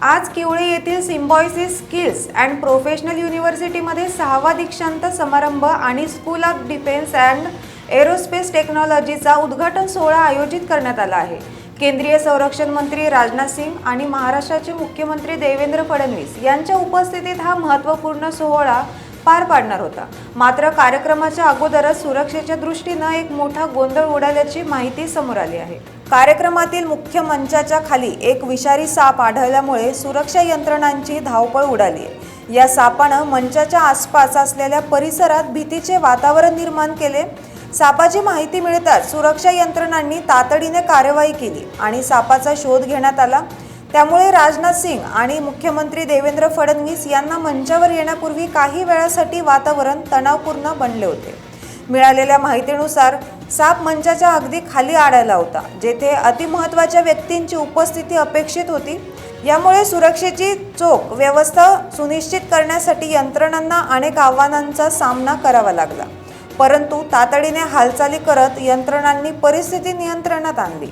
आज किवळे येथील Symbiosis skills and professional युनिव्हर्सिटीमध्ये सहावा दीक्षांत समारंभ आणि school of defence and aerospace टेक्नॉलॉजीचा उद्घाटन सोहळा आयोजित करण्यात आला आहे. केंद्रीय संरक्षण मंत्री राजनाथ सिंग आणि महाराष्ट्राचे मुख्यमंत्री देवेंद्र फडणवीस यांच्या उपस्थितीत हा महत्त्वपूर्ण सोहळा पार पाडणार होता. मात्र कार्यक्रमाच्या अगोदरच सुरक्षेच्या दृष्टीनं एक मोठा गोंधळ उडाल्याची माहिती समोर आली आहे. कार्यक्रमातील मुख्य मंचाच्या खाली एक विषारी साप आढळल्यामुळे सुरक्षा यंत्रणांची धावपळ उडाली आहे. या सापानं मंचाच्या आसपास असलेल्या परिसरात भीतीचे वातावरण निर्माण केले. सापाची माहिती मिळताच सुरक्षा यंत्रणांनी तातडीने कार्यवाही केली आणि सापाचा शोध घेण्यात आला. त्यामुळे राजनाथ सिंग आणि मुख्यमंत्री देवेंद्र फडणवीस यांना मंचावर येण्यापूर्वी काही वेळासाठी वातावरण तणावपूर्ण बनले होते. मिळालेल्या माहितीनुसार साप मंचाच्या अगदी खाली आढळला होता जेथे अतिमहत्वाच्या व्यक्तींची उपस्थिती अपेक्षित होती. यामुळे सुरक्षेची चोख व्यवस्था सुनिश्चित करण्यासाठी यंत्रणांना अनेक आव्हानांचा सामना करावा लागला. परंतु तातडीने हालचाली करत यंत्रणांनी परिस्थिती नियंत्रणात आणली.